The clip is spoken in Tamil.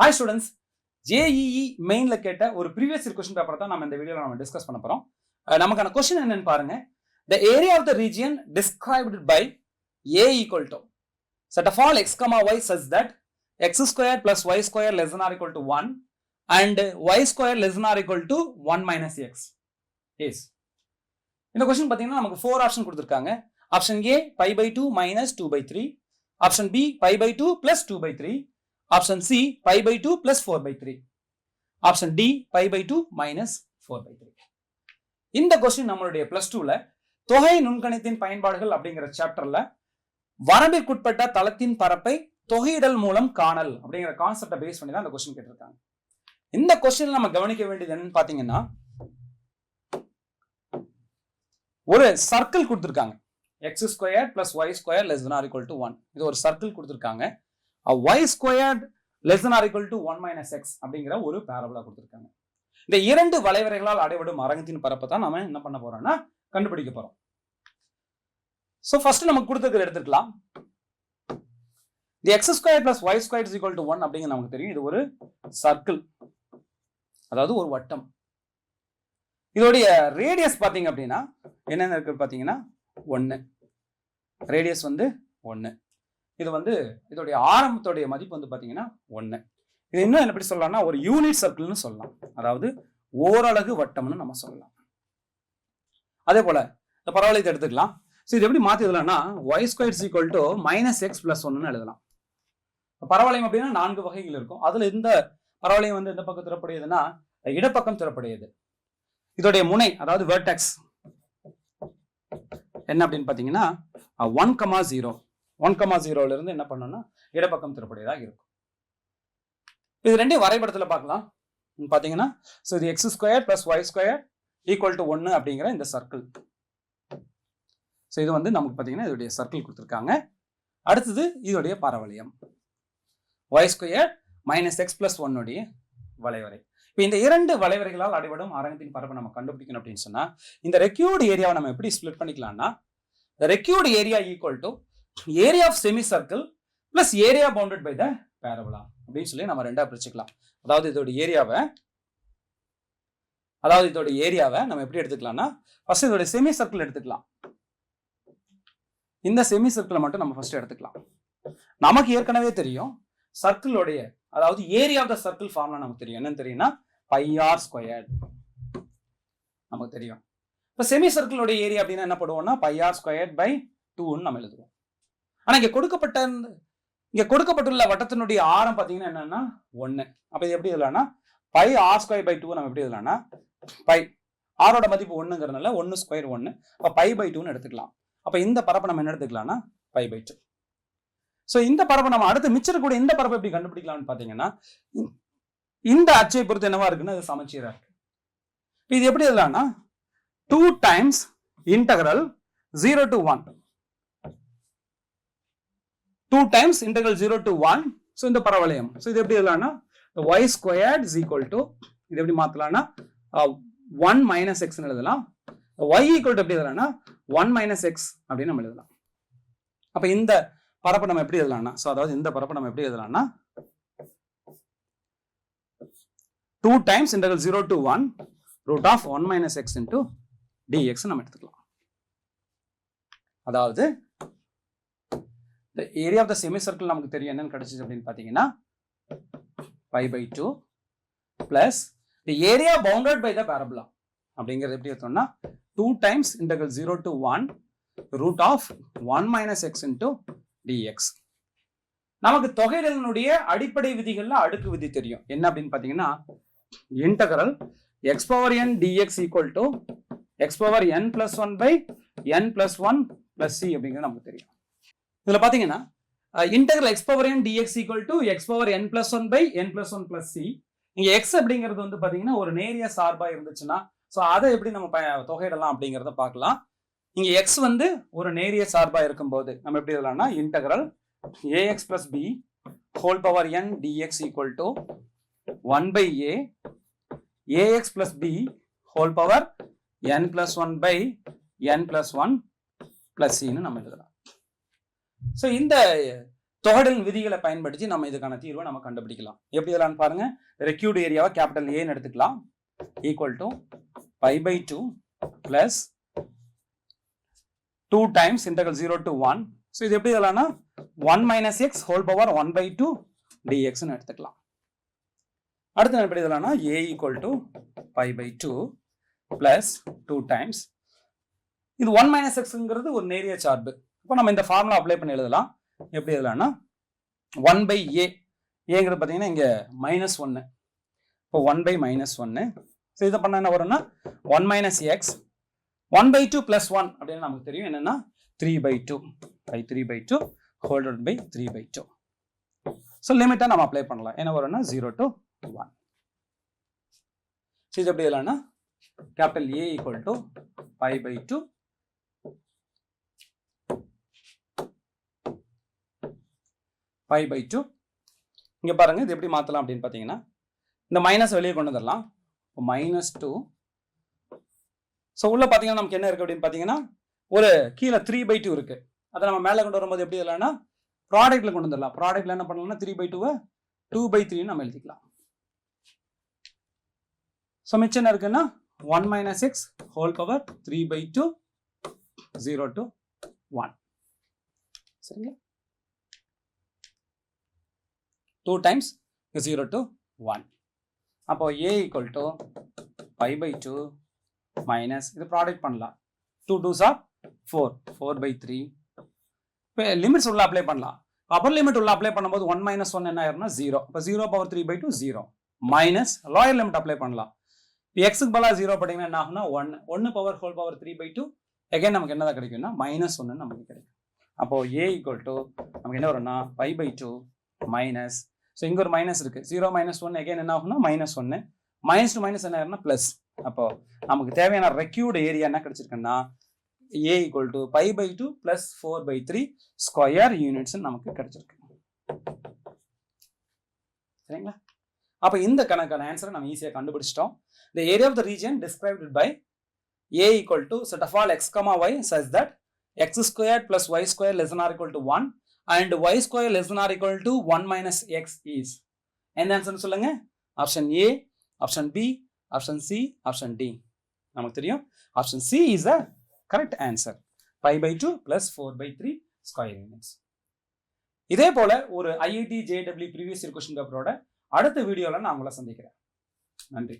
ஹாய் ஸ்டூடெண்ட்ஸ் ஜேஇஇ மெயினில் கேட்ட ஒரு ப்ரீவியஸ் கொஸ்டின் பேப்பர் தான் நம்ம இந்த வீடியோவில் நம்ம டிஸ்கஸ் பண்ண போகிறோம் நமக்கான கொஸ்டின் என்னன்னு பாருங்க. The area of the region described by A equal to set of all x comma y such that x square plus y square less than or equal to 1 and y square less than or equal to 1 minus x. Is இந்த கொஸ்டின் பார்த்தீங்கன்னா நமக்கு ஃபோர் ஆப்ஷன் கொடுத்துருக்காங்க. Option A pi by two minus two by three option B pi by two plus two by three option C pi by two plus four by three option D pi by two minus four by three இந்த கொஸ்டின் நம்மளுடைய பிளஸ் டூல தொகை நுண்கணித்தின் பயன்பாடுகள் அப்படிங்கிற சாப்டர்ல வரம்பிற்குட்பட்ட தளத்தின் பரப்பை தொகையிடல் மூலம் காணல் அப்படிங்கிற கான்செப்டை பேஸ் பண்ணி தான் அந்த கொஸ்டின் கேட்டிருக்காங்க. இந்த கொஸ்டின் நம்ம கவனிக்க வேண்டியது என்னன்னு பாத்தீங்கன்னா ஒரு சர்க்கிள் கொடுத்துருக்காங்க. X square plus Y square less or equal to one இது ஒரு சர்க்கிள் கொடுத்துருக்காங்க. Y squared less or equal to one minus X அப்படிங்கிற ஒரு பேரபலா கொடுத்துருக்காங்க. இந்த இரண்டு வளைவரைகளால் அடைபடும் அரங்கத்தின் பரப்பை தான் நம்ம என்ன பண்ண போறோம்னா கண்டுபிடிக்க போறோம். ஸோ ஃபர்ஸ்ட் நமக்கு கொடுத்துருக்கிற எடுத்துக்கலாம். The X square plus Y square is equal to one அப்படிங்கிற நமக்கு தெரியும். இது ஒரு சர்க்கிள் அதாவது ஒரு வட்டம். இதோடைய ரேடியஸ் பார்த்தீங்க அப்படின்னா என்னென்ன இருக்கு பார்த்தீங்கன்னா ஒன்று ரேடியஸ் வந்து ஒன்று இது வந்து இதோடைய ஆரம்பத்துடைய மதிப்பு வந்து பார்த்தீங்கன்னா ஒன்று இது இன்னும் எப்படி சொல்லலாம்னா ஒரு யூனிட் சர்க்கிள்னு சொல்லலாம். அதாவது ஓரலகு வட்டம்னு நம்ம சொல்லலாம். அதே போல இந்த பரவாயில்ல இதை எடுத்துக்கலாம். ஸோ இது எப்படி மாற்றி எழுதலாம்னா Y square equal to minus X plus ஒன்னு எழுதலாம். பரவாயில்லையும் அப்படின்னா நான்கு வகைகள் இருக்கும். அதில் இந்த பரவாயில்லையும் வந்து எந்த பக்கம் திறப்படையதுன்னா இடப்பக்கம் திறப்படையது. இதோடைய முனை அதாவது வேர்டெக்ஸ் என்ன அப்படின்னு பார்த்தீங்கன்னா one comma zero one comma ஜீரோலேருந்து என்ன பண்ணோம்னா இடப்பக்கம் திருப்படியதாக இருக்கும். இது ரெண்டையும் வரைபடத்தில் பார்க்கலாம். பார்த்தீங்கன்னா ஸோ இது X square plus Y square equal to ஒன்று அப்படிங்கிற இந்த சர்க்கிள் ஸோ இது வந்து நமக்கு பார்த்தீங்கன்னா இதோடைய சர்க்கிள் கொடுத்துருக்காங்க. அடுத்தது இதோடைய பரவளையம். Y square minus X plus ஒன்னுடைய வளைவரை. இப்போ இந்த இரண்டு வளைவரைகளால் அடைபடும் அரங்கத்தின் பரப்பை நம்ம கண்டுபிடிக்கணும் அப்படின்னு சொன்னால் இந்த ரெக்யூர்டு ஏரியாவை நம்ம எப்படி ஸ்ப்ளிட் பண்ணிக்கலாம்னா required area equal to area of semi circle plus area bounded by the parabola அப்படின்னு சொல்லி நம்ம ரெண்டா பிரிச்சுக்கலாம். அதாவது இதோட ஏரியாவை அதாவது இதோட ஏரியாவை நம்ம எப்படி எடுத்துக்கலாம்னா ஃபர்ஸ்ட் இதோட செமி சர்க்கிள் எடுத்துக்கலாம். இந்த செமி சர்க்கிளை மட்டும் நம்ம ஃபர்ஸ்ட் எடுத்துக்கலாம். நமக்கு ஏற்கனவே தெரியும் சர்க்கிளோடைய அதாவது ஏரியா ஆஃப் த சர்க்கிள் ஃபார்ம்ல நமக்கு தெரியும். என்னன்னு தெரியும்னா பை ஆர் ஸ்கொயர் நமக்கு தெரியும். இப்போ செமி சர்க்கிளோட ஏரியா அப்படின்னா என்ன பண்ணுவோம்னா பை ஆர் ஸ்கொயர் பை டூன்னு நம்ம எழுதுவோம். ஆனா இங்க கொடுக்கப்பட்ட இங்கே இங்க கொடுக்கப்பட்டுள்ள வட்டத்தினுடைய ஆரம் பாத்தீங்கன்னா என்னன்னா ஒன்னு அப்ப இது எப்படி எழுதலாம்னா pi r square by two நம்ம எப்படி எழுதலாம்னா பை ஆரோட மதிப்பு ஒண்ணுங்கிறதுனால ஒன்னு ஸ்கொயர் ஒன்னு அப்ப பை பை டூன்னு எடுத்துக்கலாம். அப்ப இந்த பரப்பை நம்ம என்ன எடுத்துக்கலாம்னா பை பை டூ ஸோ இந்த பரப்பை நம்ம அடுத்து மிச்சர் கூட இந்த பரப்பை எப்படி கண்டுபிடிக்கலாம்னு பார்த்தீங்கன்னா இந்த- அச்சை பொறுத்து என்னவா இருக்குன்னா அது சமச்சீரா இருக்கு. இது எப்படி எழுதலாம்னா two times integral zero to one two times integral zero to one so இந்த பரவளையம். ஸோ இது எப்படி எழுதலாம்னா y squared is equal to இது எப்படி மாத்தலாம்னா ஒன் மைனஸ் எக்ஸ்னு எழுதலாம். ஒய் ஈக்குவல் டு எப்படி எழுதலாம்னா ஒன் மைனஸ் எக்ஸ் அப்படின்னு நம்ம எழுதலாம். அப்போ இந்த பரப்பை நம்ம எப்படி எழுதலாம்னா ஸோ அதாவது இந்த பரப்பை நம்ம எப்படி எழுதலாம்னா two times integral zero to one root of one minus x into dx நம்ம எடுத்துக்கலாம். அதாவது area of the semi circle நமக்கு தெரியும் என்னன்னு கிடைச்சிச்சு அப்படின்னு பார்த்தீங்கன்னா pi by two plus the area bounded by the parabola அப்படிங்கிறது எப்படி எடுத்தோம்னா two times integral zero to one root of one minus x into dx நமக்கு தொகையிடலினுடைய அடிப்படை விதிகள்ல அடுக்கு விதி தெரியும். என்ன அப்படின்னு பார்த்தீங்கன்னா integral x power n dx equal to x power n plus one by n plus one plus c அப்படிங்கிறது நமக்கு தெரியும். இதில் பார்த்தீங்கன்னா integral x power n dx equal to x power n plus one by n plus one plus c இங்கே எக்ஸ் அப்படிங்கிறது வந்து பார்த்தீங்கன்னா ஒரு நேரிய சார்பாக இருந்துச்சுன்னா ஸோ அதை எப்படி நம்ம ப- தொகையிடலாம் அப்படிங்கிறத பார்க்கலாம். இங்கே எக்ஸ் வந்து ஒரு நேரிய சார்பாக இருக்கும்போது நம்ம எப்படி எழுதலாம்னா integral ax plus b whole power n dx equal to 1 by a ax plus b whole power n plus 1 by n plus 1 plus நம்ம எழுதலாம். ஸோ இந்த தொகடல் விதிகளை பயன்படுத்தி நம்ம இதுக்கான தீர்வை நம்ம கண்டுபிடிக்கலாம். எப்படி இதெல்லாம் பாருங்க? ரெக்யூட் ஏரியாவை கேபிட்டல் ஏன்னு எடுத்துக்கலாம். Equal to pi by two plus two times integral zero to one so இது எப்படி இதெல்லாம்னா one minus x whole power one by two டிஎக்ஸ்னு எடுத்துக்கலாம். அடுத்து எப்படி இதெல்லாம்னா A equal to pi by two plus two times இது ஒன் மைனஸ் எக்ஸுங்கிறது ஒரு நேரிய சார்பு. இப்போ நம்ம இந்த ஃபார்முலா அப்ளை பண்ணி எழுதலாம். எப்படி எழுதலாம்னா ஒன் பை ஏ ஏங்கிறது பார்த்தீங்கன்னா இங்கே மைனஸ் ஒன்று இப்போ ஒன் பை மைனஸ் ஒன்று ஸோ இதை பண்ண என்ன வரும்னா one minus x one by two plus one அப்படின்னு நமக்கு தெரியும். என்னென்னா three by two by three by two holded by three by two so லிமிட்டாக நம்ம அப்ளை பண்ணலாம். என்ன வரும்னா ஜீரோ டு ஒன் ஸோ இது எப்படி இல்லைன்னா capital A equal to pi by two pi by two இங்கே பாருங்க இது எப்படி மாற்றலாம் அப்படின்னு பார்த்தீங்கன்னா இந்த மைனஸ் வெளியே கொண்டு வந்துடலாம் மைனஸ் டூ ஸோ உள்ளே பார்த்தீங்கன்னா நமக்கு என்ன இருக்குது அப்படின்னு பார்த்தீங்கன்னா ஒரு கீழே த்ரீ பை டூ இருக்கு. அதை நம்ம மேலே கொண்டு வரும்போது எப்படி இல்லைன்னா ப்ராடக்ட்டில் கொண்டு வந்துடலாம் ப்ராடக்ட்டில் என்ன பண்ணலாம்னா த்ரீ பை டூவை டூ பை த்ரீன்னு நம்ம எழுதிக்கலாம். ஸோ மிச்சம் என்ன இருக்குன்னா one minus six whole power three by two zero two one சரிங்களா? Two times zero to one அப்போ A equal to five by two minus இது ப்ராடக்ட் பண்ணலாம். Two two sir four four by three இப்போ லிமிட்ஸ் உள்ள அப்ளை பண்ணலாம். அப்பர் லிமிட் உள்ள அப்ளை பண்ணும்போது ஒன் மைனஸ் ஒன் என்ன ஆயிரும்னா ஜீரோ இப்போ zero power three by two zero minus lower limit apply பண்ணலாம். இப்போ எக்ஸுக்கு பதிலாக ஜீரோ போட்டிங்கன்னா என்ன ஆகும்னா ஒன் ஒன்று power whole power three by two again நமக்கு என்னதான் கிடைக்கும்னா மைனஸ் ஒன்று நமக்கு கிடைக்கும். அப்போ ஏ ஈக்குவல் டு நமக்கு என்ன வரும்னா five by two minus so இங்கே ஒரு மைனஸ் இருக்கு. ஜீரோ மைனஸ் ஒன் எகைன் என்ன ஆகும்னா மைனஸ் ஒன்று மைனஸ் டூ மைனஸ் என்ன ஆயிரும்னா ப்ளஸ் அப்போ நமக்கு தேவையான ரெக்யூர்டு ஏரியா என்ன கிடைச்சிருக்குன்னா A equal to pi by two plus four by three square units நமக்கு கிடைச்சிருக்கு. சரிங்களா? அப்போ இந்த கணக்கான ஆன்சரை நம்ம ஈஸியாக கண்டுபிடிச்சிட்டோம். The area of the region described by A equal to set of all x comma y such that x squared plus y squared less than or equal and y square less or equal to one minus x is என்ன ஆன்சர்னு சொல்லுங்க? Option A option B option C option D நமக்கு தெரியும்? Option C is a correct answer five by two plus four by three square units இதே போல ஒரு IIT JW previous year question பேப்பரோட அடுத்த வீடியோவில் நான் உங்களை சந்திக்கிறேன். நன்றி.